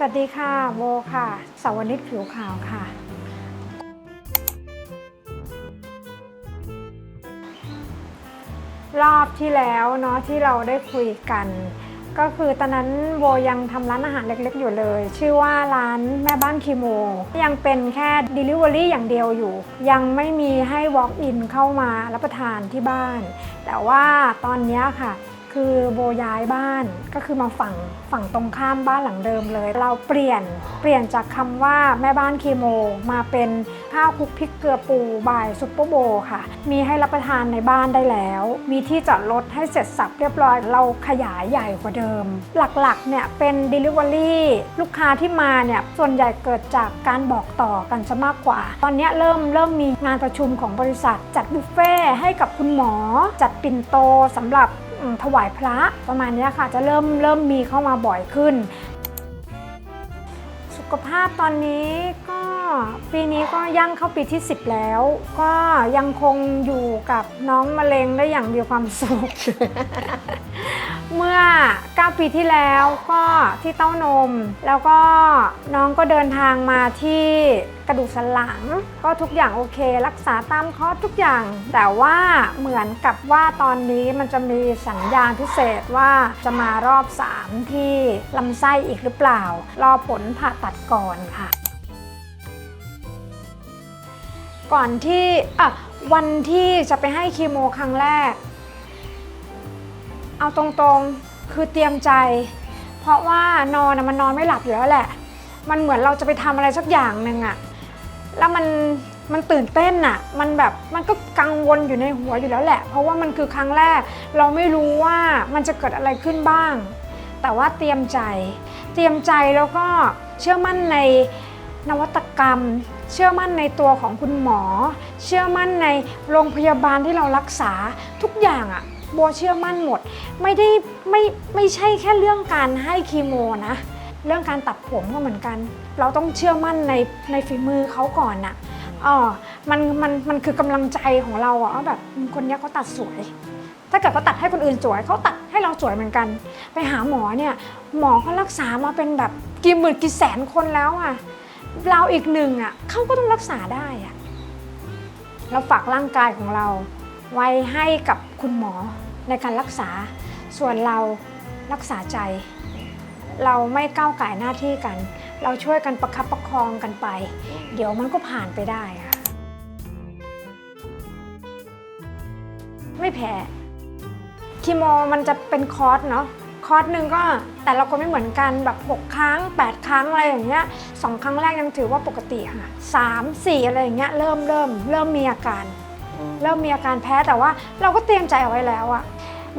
สวัสดีค่ะโบค่ะสาวนิตผิวขาวค่ะ รอบที่แล้วเนาะที่เราได้คุยกัน ก็คือตอนนั้นโบยังทำร้านอาหารเล็กๆอยู่เลย ชื่อว่าร้านแม่บ้านคีโม ยังเป็นแค่ Delivery อย่างเดียวอยู่ ยังไม่มีให้ Walk in เข้ามารับประทานที่บ้าน แต่ว่าตอนนี้ค่ะ คือโบย้ายบ้านก็คือมาฝั่งฝั่งตรงข้ามบ้านหลังเดิมเลย เราเปลี่ยนเปลี่ยนจากคำว่าแม่บ้านเคีโม มาเป็นข้าวคุกพริกเกลือปูบายซุปเปอร์โบค่ะ มีให้รับประทานในบ้านได้แล้ว มีที่จอดรถให้เสร็จสับเรียบร้อย เราขยายใหญ่กว่าเดิม หลักๆเนี่ยเป็น Delivery ลูกค้าที่มาเนี่ยส่วนใหญ่เกิดจากการบอกต่อกันซะมากกว่า ตอนนี้เริ่มเริ่มมีงานประชุมของบริษัท จัดบุฟเฟ่ต์ให้กับคุณหมอ จัดปิ่นโตสำหรับ ถวายพระประมาณนี้ค่ะ จะเริ่มเริ่มมีเข้ามาบ่อยขึ้น สุขภาพตอนนี้ก็ ปีนี้ก็ย่างเข้าปีที่ 10 แล้ว ก็ยังคงอยู่กับน้องมะเร็งได้อย่างมีความสุข เมื่อ 9 ปีที่แล้วก็ที่เต้านม แล้วก็น้องก็เดินทางมาที่กระดูกสันหลัง ก็ทุกอย่างโอเค รักษาตามคอทุกอย่าง แต่ว่าเหมือนกับว่าตอนนี้มันจะมีสัญญาณพิเศษว่าจะมารอบ 3 ที่ลำไส้อีกหรือเปล่า รอผลผ่าตัดก่อนค่ะ ก่อนที่อะวันที่จะไปให้คีโมครั้งแรก เอาตรงๆคือเตรียมใจ เพราะว่านอนนะมันนอนไม่หลับอยู่แล้วแหละ มันเหมือนเราจะไปทำอะไรสักอย่างหนึ่งอะแล้วมันมันตื่นเต้นอะมันแบบมันก็กังวลอยู่ในหัวอยู่แล้วแหละ เพราะว่ามันคือครั้งแรก เราไม่รู้ว่ามันจะเกิดอะไรขึ้นบ้าง แต่ว่าเตรียมใจ เตรียมใจแล้วก็เชื่อมั่นในนวัตกรรม เชื่อมั่นในตัวของคุณหมอ เชื่อมั่นในโรงพยาบาลที่เรารักษาทุกอย่างอะโบเชื่อมั่นหมด ไม่ได้ไม่ไม่ใช่แค่เรื่องการให้คีโมนะ เรื่องการตัดผมก็เหมือนกัน เราต้องเชื่อมั่นในในฝีมือเขาก่อนนะอ๋อมันมันมันคือกำลังใจของเราอะว่าแบบคนนี้เขาตัดสวย ถ้าเกิดเขาตัดให้คนอื่นสวยเขาตัดให้เราสวยเหมือนกัน ไปหาหมอเนี่ยหมอเขารักษามาเป็นแบบกี่หมื่นกี่แสนคนแล้วอะ เราอีกหนึ่งอะเขาก็ต้องรักษาได้อะเราฝากร่างกายของเรา ไว้ให้กับคุณหมอในการรักษา ส่วนเรารักษาใจ เราไม่ก้าวไก่หน้าที่กัน เราช่วยกันประคับประคองกันไป เดี๋ยวมันก็ผ่านไปได้ค่ะไม่แพ้คีโมมันจะเป็นคอร์สเนาะ คอร์สหนึ่งก็แต่ละคนไม่เหมือนกันแบบ 6 ครั้ง 8 ครั้งอะไรอย่างเงี้ยสองครั้งแรกยังถือว่าปกติค่ะ3 4อะไรอย่างเงี้ยเริ่มเริ่มเริ่มมีอาการ เริ่มมีอาการแพ้แต่ว่าเราก็เตรียมใจเอาไว้แล้วอะ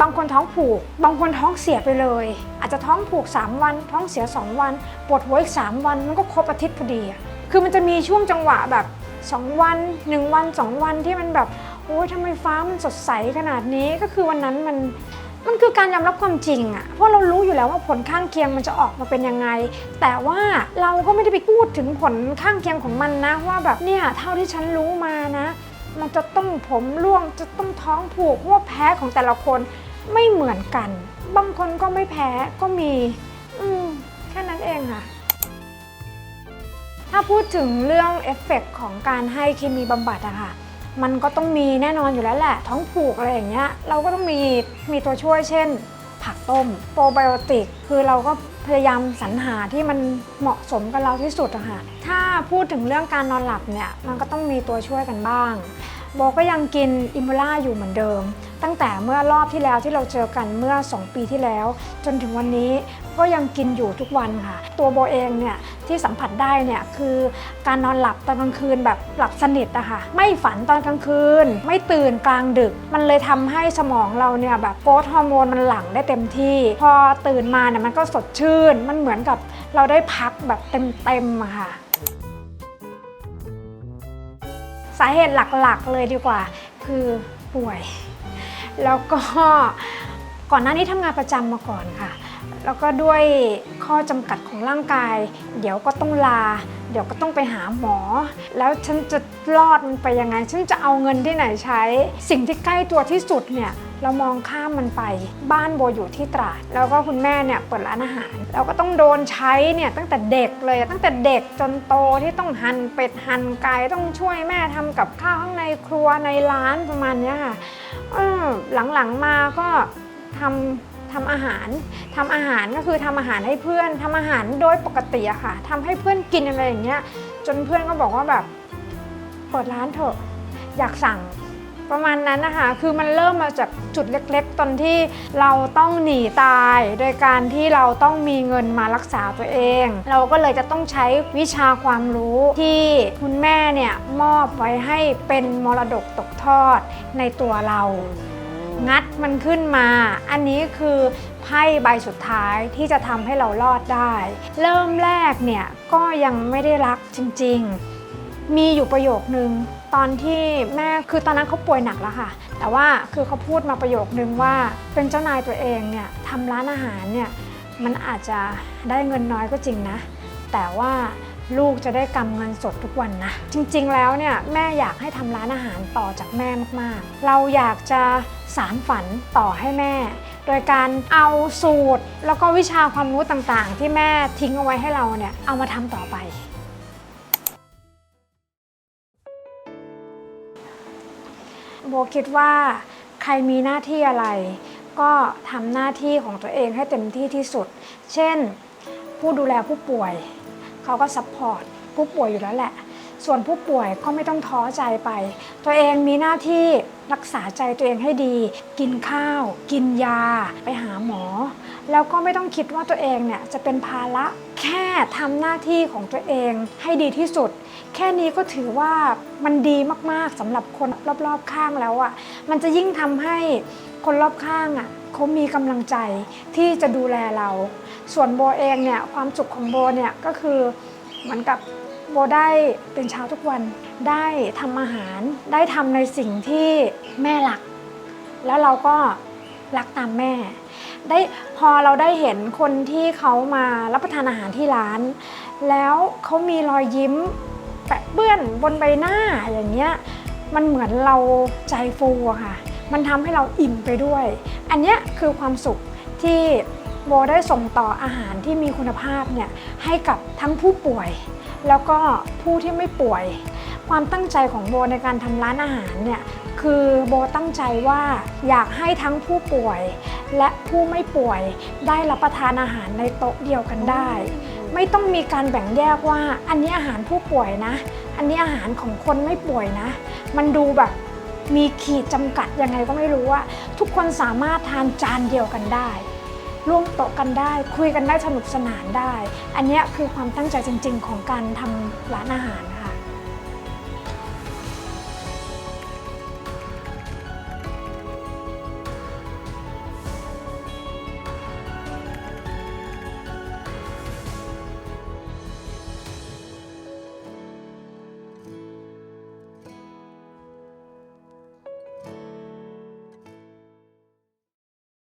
บางคนท้องผูก บางคนท้องเสียไปเลย อาจจะท้องผูก 3 วัน ท้องเสีย 2 วันปวดหัวอีก 3 วันมันก็ครบอาทิตย์พอดีอะคือมันจะมีช่วงจังหวะแบบ 2 วัน 1 วัน 2 วันที่มันแบบโอ้ยทำไมฟ้ามันสดใสขนาดนี้ก็คือวันนั้นมัน มันคือการยอมรับความจริงอะเพราะเรารู้อยู่แล้วว่าผลข้างเคียงมันจะออกมาเป็นยังไง แต่ว่าเราก็ไม่ได้ไปพูดถึงผลข้างเคียงของมันนะ ว่าแบบเนี่ยเท่าที่ฉันรู้มานะ มันจะต้องผมร่วงจะต้องท้องผูกเพราะว่าแพ้ของแต่ละคนไม่เหมือนกัน บางคนก็ไม่แพ้ก็มี อืมแค่นั้นเองค่ะ ถ้าพูดถึงเรื่องเอฟเฟกต์ของการให้เคมีบำบัดอะค่ะ มันก็ต้องมีแน่นอนอยู่แล้วแหละ ท้องผูกอะไรอย่างเงี้ย เราก็ต้องมีมีตัวช่วยเช่น ผักต้มโปรไบโอติก คือเราก็พยายามสรรหาที่มันเหมาะสมกับเราที่สุดอะค่ะถ้าพูดถึงเรื่องการนอนหลับเนี่ยมันก็ต้องมีตัวช่วยกันบ้าง โบก็ยังกินอิมูล่าอยู่เหมือนเดิม ตั้งแต่เมื่อรอบที่แล้วที่เราเจอกันเมื่อ 2 ปีที่แล้ว จนถึงวันนี้ก็ยังกินอยู่ทุกวันค่ะ ตัวโบเองเนี่ยที่สัมผัสได้เนี่ยคือการนอนหลับตอนกลางคืนแบบหลับสนิทอะค่ะไม่ฝันตอนกลางคืน ไม่ตื่นกลางดึก มันเลยทำให้สมองเราเนี่ยแบบโกรทฮอร์โมนมันหลั่งได้เต็มที่ พอตื่นมาเนี่ยมันก็สดชื่น มันเหมือนกับเราได้พักแบบเต็มๆอะค่ะ สาเหตุหลักๆเลยดีกว่า คือป่วย แล้วก็ก่อนหน้านี้ทำงานประจำมาก่อนค่ะ แล้วก็ด้วยข้อจำกัดของร่างกาย เดี๋ยวก็ต้องลา เดี๋ยวก็ต้องไปหาหมอ แล้วฉันจะรอดมันไปยังไง ฉันจะเอาเงินที่ไหนใช้ สิ่งที่ใกล้ตัวที่สุดเนี่ย เรามองข้ามมันไป บ้านโบอยู่ที่ตราด แล้วก็คุณแม่เนี่ยเปิดร้านอาหาร เราก็ต้องโดนใช้เนี่ยตั้งแต่เด็กเลยตั้งแต่เด็กจนโตที่ต้องหั่นเป็ดหั่นไก่ต้องช่วยแม่ทำกับข้าวข้างในครัวในร้านประมาณเนี้ยค่ะหลังๆมาก็ทำทำอาหารทำอาหารก็คือทำอาหารให้เพื่อนทำอาหารโดยปกติอะค่ะทำให้เพื่อนกินอะไรอย่างเงี้ย จนเพื่อนก็บอกว่าแบบเปิดร้านเถอะ อยากสั่ง ประมาณนั้นนะคะ คือมันเริ่มมาจากจุดเล็กๆ ตอนที่เราต้องหนีตาย โดยการที่เราต้องมีเงินมารักษาตัวเอง เราก็เลยจะต้องใช้วิชาความรู้ที่คุณแม่เนี่ยมอบไว้ให้เป็นมรดกตกทอดในตัวเรา งัดมันขึ้นมา อันนี้คือไพ่ใบสุดท้ายที่จะทำให้เรารอดได้ เริ่มแรกเนี่ยก็ยังไม่ได้รักจริง ๆ มีอยู่ประโยคนึงตอนที่แม่คือตอนนั้นเขาป่วยหนักแล้วค่ะ แต่ว่าคือเขาพูดมาประโยคนึงว่าเป็นเจ้านายตัวเองเนี่ยทำร้านอาหารเนี่ยมันอาจจะได้เงินน้อยก็จริงนะ แต่ว่าลูกจะได้กำเงินสดทุกวันนะ จริงๆแล้วเนี่ยแม่อยากให้ทำร้านอาหารต่อจากแม่มากๆ เราอยากจะสารฝันต่อให้แม่ โดยการเอาสูตร แล้วก็วิชาความรู้ต่างๆ ที่แม่ทิ้งเอาไว้ให้เราเนี่ยเอามาทำต่อไป โบคิดว่าใครมีหน้าที่อะไร ก็ทำหน้าที่ของตัวเองให้เต็มที่ที่สุด เช่น ผู้ดูแลผู้ป่วย เขาก็ซัพพอร์ตผู้ป่วยอยู่แล้วแหละ ส่วนผู้ป่วยก็ไม่ต้องท้อใจไป ตัวเองมีหน้าที่รักษาใจตัวเองให้ดี กินข้าว กินยา ไปหาหมอ แล้วก็ไม่ต้องคิดว่าตัวเองเนี่ยจะเป็นภาระแค่ทำหน้าที่ของตัวเองให้ดีที่สุด แค่นี้ก็ถือว่ามันดีมากๆสำหรับคนรอบๆข้างแล้วอะ่ะมันจะยิ่งทำให้คนรอบข้างอะ่ะเขามีกำลังใจที่จะดูแลเรา ส่วนโบเองเนี่ยความสุขของโบเนี่ยก็คือเหมือนกับโบได้เป็นเช้าทุกวันได้ทำอาหาร ได้ทำในสิ่งที่แม่รัก แล้วเราก็รักตามแม่ ได้พอเราได้เห็นคนที่เขามารับประทานอาหารที่ร้าน แล้วเขามีรอยยิ้ม แปะเปื้อนบนใบหน้าอย่างเงี้ยมันเหมือนเราใจฟูอะค่ะ มันทำให้เราอิ่มไปด้วย อันเนี้ยคือความสุขที่โบได้ส่งต่ออาหารที่มีคุณภาพเนี่ยให้กับทั้งผู้ป่วย แล้วก็ผู้ที่ไม่ป่วย ความตั้งใจของโบในการทำร้านอาหารเนี่ยคือโบตั้งใจว่าอยากให้ทั้งผู้ป่วย และผู้ไม่ป่วยได้รับประทานอาหารในโต๊ะเดียวกันได้ ไม่ต้องมีการแบ่งแยกว่า อันนี้อาหารผู้ป่วยนะ อันนี้อาหารของคนไม่ป่วยนะ มันดูแบบมีขีดจำกัดยังไงก็ไม่รู้ว่า ทุกคนสามารถทานจานเดียวกันได้ ร่วมโต๊ะกันได้ คุยกันได้สนุกสนานได้ อันนี้คือความตั้งใจจริง ๆ ของการทำร้านอาหาร